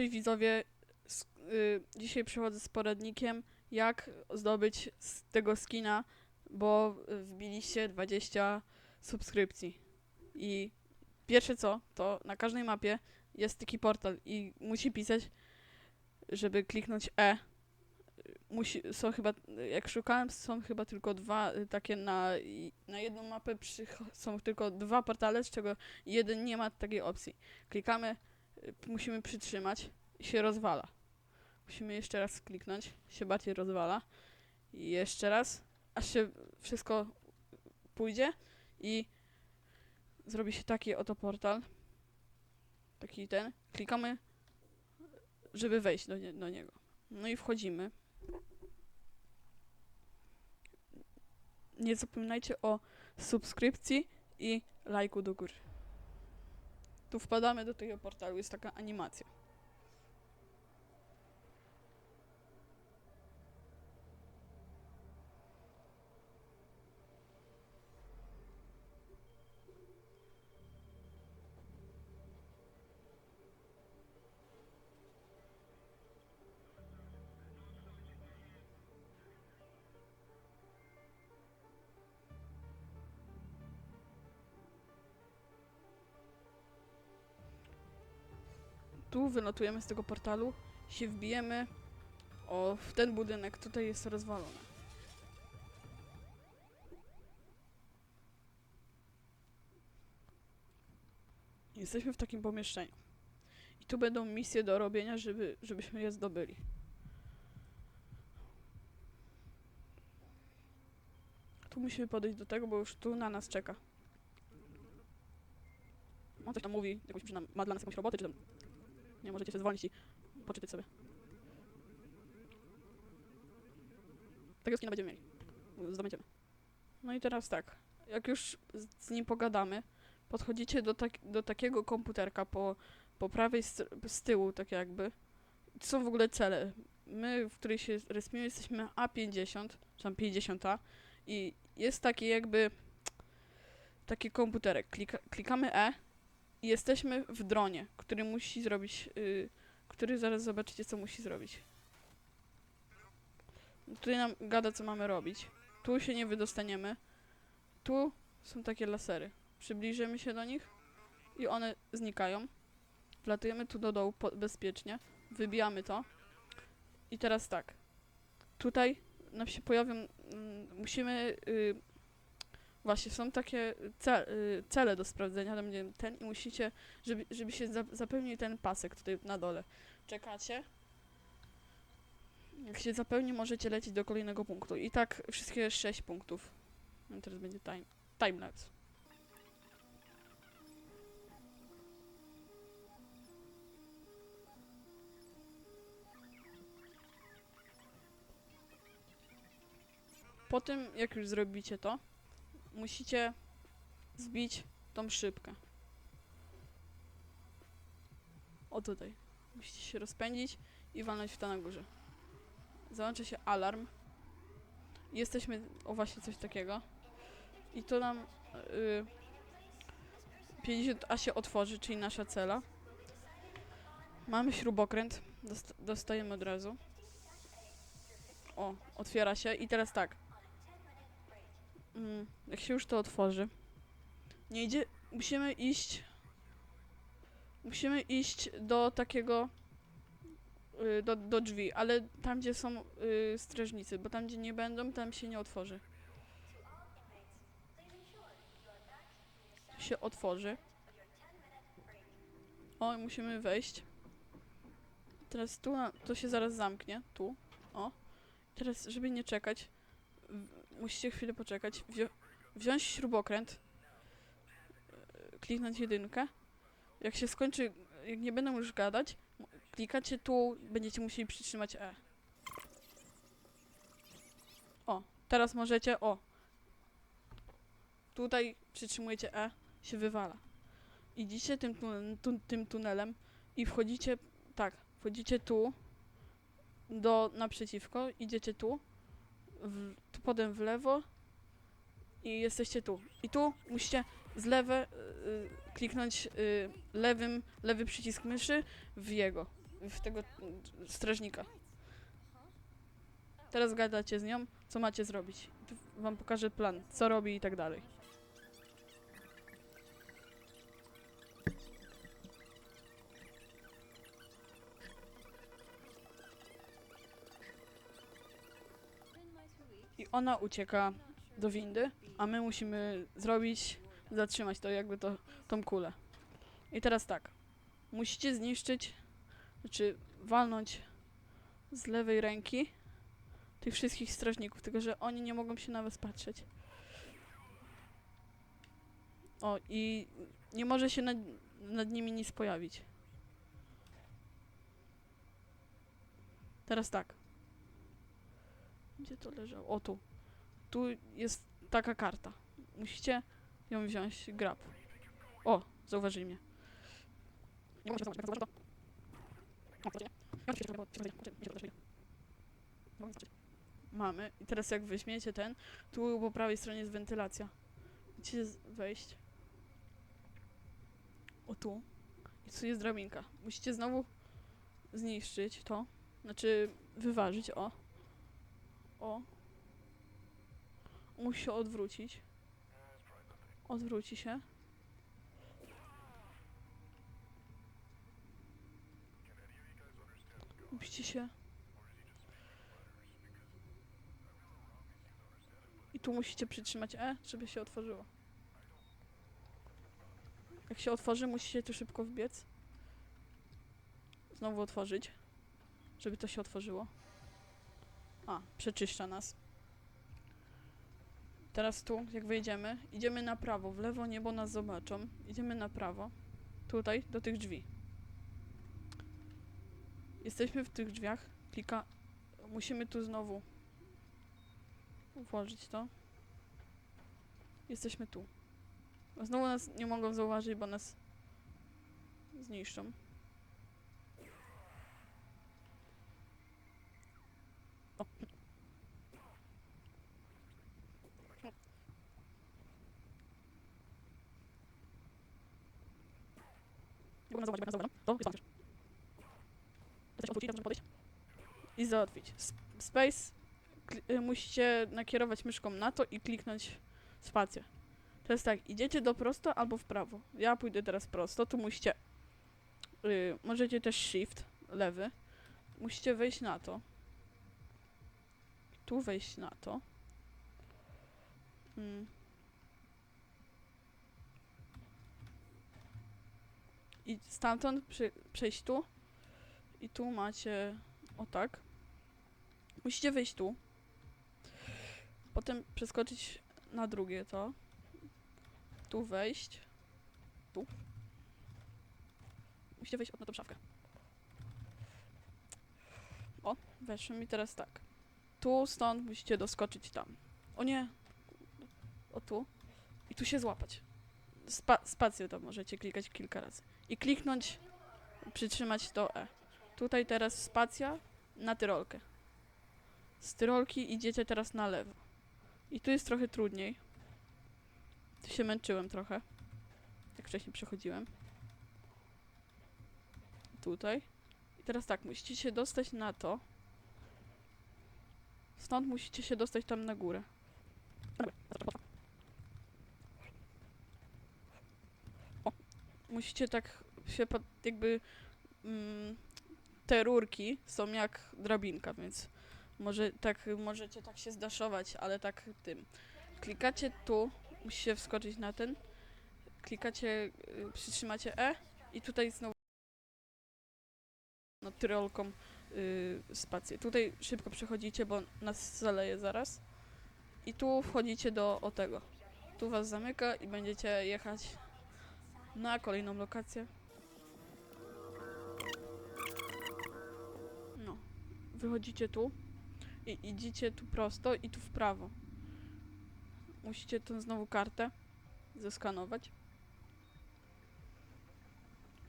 Cześć widzowie, y, dzisiaj przychodzę z poradnikiem, jak zdobyć z tego skina, bo wbiliście 20 subskrypcji. I pierwsze co, to na każdej mapie jest taki portal i musi pisać, żeby kliknąć E. Musi, są chyba, jak szukałem, są chyba tylko dwa y, takie na, na jedną mapę przycho- są tylko dwa portale, z czego jeden nie ma takiej opcji. Klikamy, musimy przytrzymać i się rozwala. Musimy jeszcze raz kliknąć, się bardziej rozwala. I jeszcze raz, aż się wszystko pójdzie i zrobi się taki oto portal. Taki ten. Klikamy, żeby wejść do, nie, do niego. No i wchodzimy. Nie zapominajcie o subskrypcji i lajku do góry. Tu wpadamy do tego portalu, jest taka animacja. Tu wylatujemy z tego portalu, się wbijemy o, w ten budynek, tutaj jest rozwalony. Jesteśmy w takim pomieszczeniu. I tu będą misje do robienia, żeby, żebyśmy je zdobyli. Tu musimy podejść do tego, bo już tu na nas czeka. On coś tam mówi, jakąś przyna- ma dla nas jakąś robotę, czy tam nie możecie się zwolnić i poczytać sobie. Tego skina będziemy mieli. Zdobędziemy. No i teraz tak. Jak już z, nim pogadamy, podchodzicie do, tak, do takiego komputerka po, po prawej z tyłu, tak jakby. To są w ogóle cele. My, w której się respimy, jesteśmy A50, czy tam 50 i jest taki jakby taki komputerek. Klika, klikamy E jesteśmy w dronie, który musi zrobić, y, który zaraz zobaczycie, co musi zrobić. Tutaj nam gada, co mamy robić. Tu się nie wydostaniemy. Tu są takie lasery. Przybliżymy się do nich i one znikają. Wlatujemy tu do dołu bezpiecznie. Wybijamy to. I teraz tak. Tutaj nam się pojawią. mm, musimy. Y, właśnie, są takie ce, y, cele do sprawdzenia. Tam będzie ten i musicie, żeby, żeby się za, zapełnił ten pasek tutaj na dole. Czekacie. Jak się zapełni, możecie lecieć do kolejnego punktu. I tak wszystkie 6 punktów. No teraz będzie time, timelapse. Po tym, jak już zrobicie to, musicie zbić tą szybkę. O tutaj. Musicie się rozpędzić i walnąć w to na górze. Załącza się alarm. Jesteśmy, o właśnie coś takiego. I to nam y, 50A się otworzy, czyli nasza cela. Mamy śrubokręt, dost, dostajemy od razu. O, otwiera się i teraz tak. Mm, jak się już to otworzy, nie idzie, musimy iść, musimy iść do takiego, y, do, do drzwi, ale tam, gdzie są y, strażnicy, bo tam, gdzie nie będą, tam się nie otworzy. Się otworzy. O, i musimy wejść. Teraz tu, to się zaraz zamknie, tu, o. Teraz, żeby nie czekać, musicie chwilę poczekać, wzią wziąć śrubokręt, y, kliknąć jedynkę. Jak się skończy, jak nie będą już gadać, klikacie tu, będziecie musieli przytrzymać E. O, teraz możecie, o. Tutaj przytrzymujecie E, się wywala. Idziecie tym, tun tu, tym tunelem i wchodzicie, tak, wchodzicie tu, do, naprzeciwko, idziecie tu, w, tu potem w lewo i jesteście tu. I tu musicie z lewe y, kliknąć y, lewym, lewy przycisk myszy w jego. w tego mm, strażnika. Teraz gadacie z nią, co macie zrobić. Wam pokażę plan, co robi i tak dalej. Ona ucieka do windy, a my musimy zrobić, zatrzymać to jakby to, tą kulę. I teraz tak, musicie zniszczyć, znaczy walnąć z lewej ręki tych wszystkich strażników, tylko że oni nie mogą się na was patrzeć. O, i nie może się nad, nad nimi nic pojawić. Teraz tak. Gdzie to leżało? O, tu. Tu jest taka karta. Musicie ją wziąć, grab. O, zauważyli mnie. Nie mogę się zauważyć, Mamy. I teraz jak weźmiecie ten, tu po prawej stronie jest wentylacja. Musicie wejść. O tu. I tu jest drabinka. Musicie znowu zniszczyć to. Znaczy wyważyć, o. O. Musi się odwrócić. Odwróci się. Musicie się. I tu musicie przytrzymać E, żeby się otworzyło. Jak się otworzy, musicie tu szybko wbiec. Znowu otworzyć, żeby to się otworzyło. A, przeczyszcza nas. Teraz tu, jak wyjdziemy, idziemy na prawo. W lewo niebo nas zobaczą. Idziemy na prawo. Tutaj, do tych drzwi. Jesteśmy w tych drzwiach. Klika. Musimy tu znowu włożyć to. Jesteśmy tu. Znowu nas nie mogą zauważyć, bo nas zniszczą. Zauważyć, bo jak nas to jest pancerz. Odwrócić, możemy podejść. I załatwić. Space y, musicie nakierować myszką na to i kliknąć spację. To jest tak, idziecie do prosto albo w prawo. Ja pójdę teraz prosto, tu musicie. y, możecie też shift, lewy. Musicie wejść na to. Tu wejść na to. Mm. I stamtąd przy, przejść tu. I tu macie. O tak. Musicie wejść tu. Potem przeskoczyć na drugie to. Tu wejść. Tu. Musicie wejść na tą szafkę. O, weszłem i teraz tak. Tu, stąd musicie doskoczyć tam. O nie. O tu. I tu się złapać. Spa spację to możecie klikać kilka razy. I kliknąć, przytrzymać to E. Tutaj teraz spacja na tyrolkę. Z tyrolki idziecie teraz na lewo. I tu jest trochę trudniej. Tu się męczyłem trochę. Jak wcześniej przechodziłem. Tutaj. I teraz tak, musicie się dostać na to. Stąd musicie się dostać tam na górę. O, musicie tak się jakby mm, te rurki są jak drabinka, więc może tak możecie tak się zdaszować, ale tak tym. Klikacie tu, musicie wskoczyć na ten. Klikacie, y, przytrzymacie E i tutaj znowu no, tyrolką y, spację. Tutaj szybko przechodzicie, bo nas zaleje zaraz. I tu wchodzicie do o tego. Tu was zamyka i będziecie jechać na kolejną lokację. No. Wychodzicie tu i idziecie tu prosto i tu w prawo. Musicie tą znowu kartę zeskanować.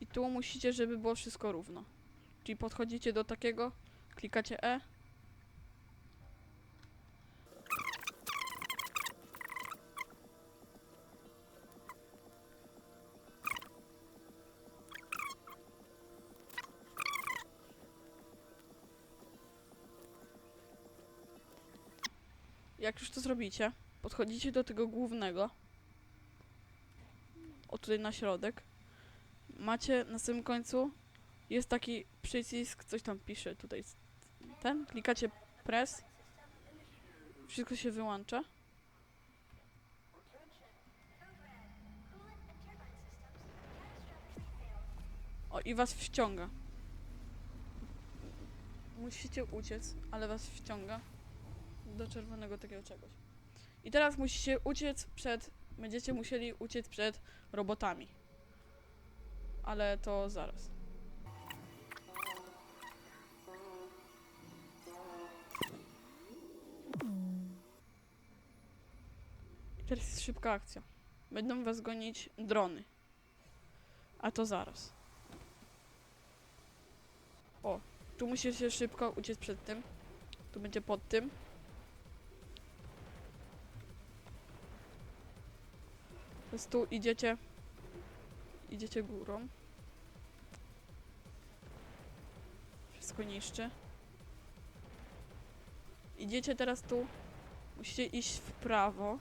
I tu musicie, żeby było wszystko równo. Czyli podchodzicie do takiego, klikacie E. jak już to zrobicie, podchodzicie do tego głównego. O tutaj na środek. Macie na samym końcu jest taki przycisk, coś tam pisze tutaj. Ten, klikacie press. Wszystko się wyłącza. O, i was wciąga. Musicie uciec, ale was wciąga do czerwonego takiego czegoś. I teraz musicie uciec przed. Będziecie musieli uciec przed robotami. Ale to zaraz. Teraz jest szybka akcja. Będą was gonić drony. A to zaraz. O, tu musicie szybko uciec przed tym. Tu będzie pod tym. Teraz tu idziecie. Idziecie górą. Wszystko niszczy. Idziecie teraz tu. Musicie iść w prawo.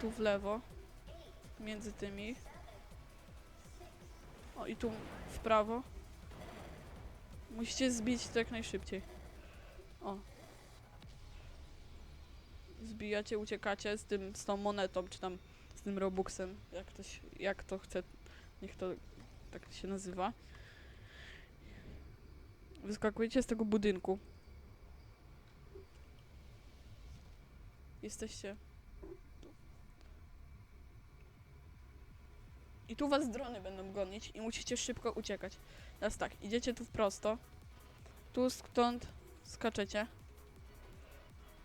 Tu w lewo. Między tymi. O i tu w prawo. Musicie zbić to jak najszybciej. O. Zbijacie, uciekacie z tym, z tą monetą, czy tam z tym robuxem, jak to, się, jak to chce, niech to tak się nazywa. Wyskakujecie z tego budynku. Jesteście I tu was drony będą gonić i musicie szybko uciekać. Teraz tak, idziecie tu w prosto. Tu stąd skaczecie.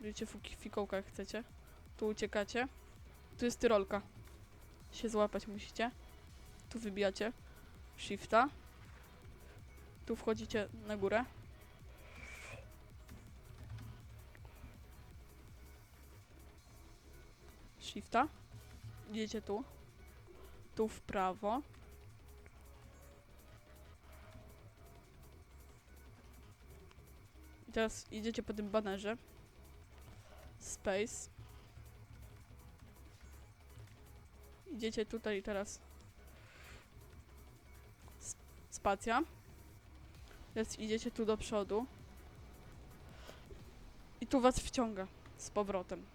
Idziecie w jak chcecie. Tu uciekacie. Tu jest tyrolka. Się złapać musicie. Tu wybijacie. Shifta. Tu wchodzicie na górę. Shifta. Idziecie tu tu w prawo. I teraz idziecie po tym banerze. Space. Idziecie tutaj teraz. Spacja. Teraz idziecie tu do przodu. I tu was wciąga z powrotem.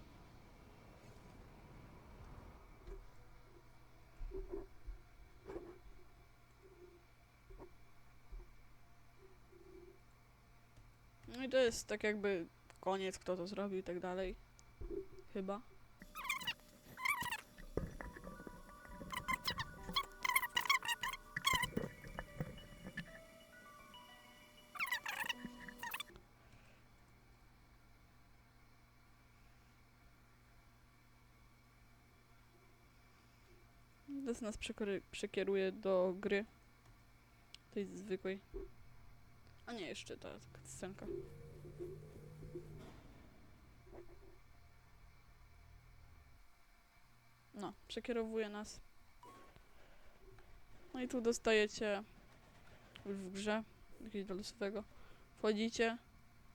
No i to jest tak jakby koniec, kto to zrobił i tak dalej. Chyba. Teraz nas przekieruje do gry. Tej zwykłej. A nie, jeszcze ta scenka. No, przekierowuje nas. No i tu dostajecie już w grze jakiegoś do losowego. Wchodzicie,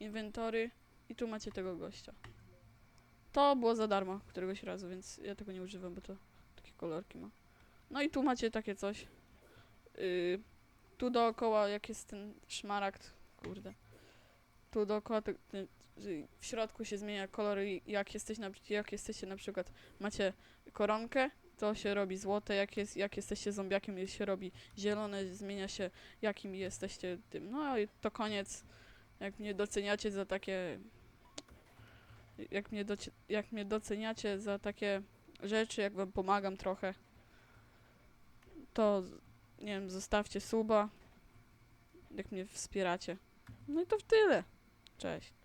inwentory i tu macie tego gościa. To było za darmo któregoś razu, więc ja tego nie używam, bo to takie kolorki ma. No i tu macie takie coś. Yy, tu dookoła, jak jest ten szmaragd, kurde. Tu dookoła, te, te, w środku się zmienia kolor i jak, jesteś na, jak jesteście na przykład, macie koronkę, to się robi złote, jak, jest, jak jesteście zombiakiem, się robi zielone, zmienia się jakim jesteście tym. No i to koniec. Jak mnie doceniacie za takie... Jak mnie, docie, jak mnie doceniacie za takie rzeczy, jak wam pomagam trochę, to nie wiem, zostawcie suba, jak mnie wspieracie. No i to w tyle. Cześć.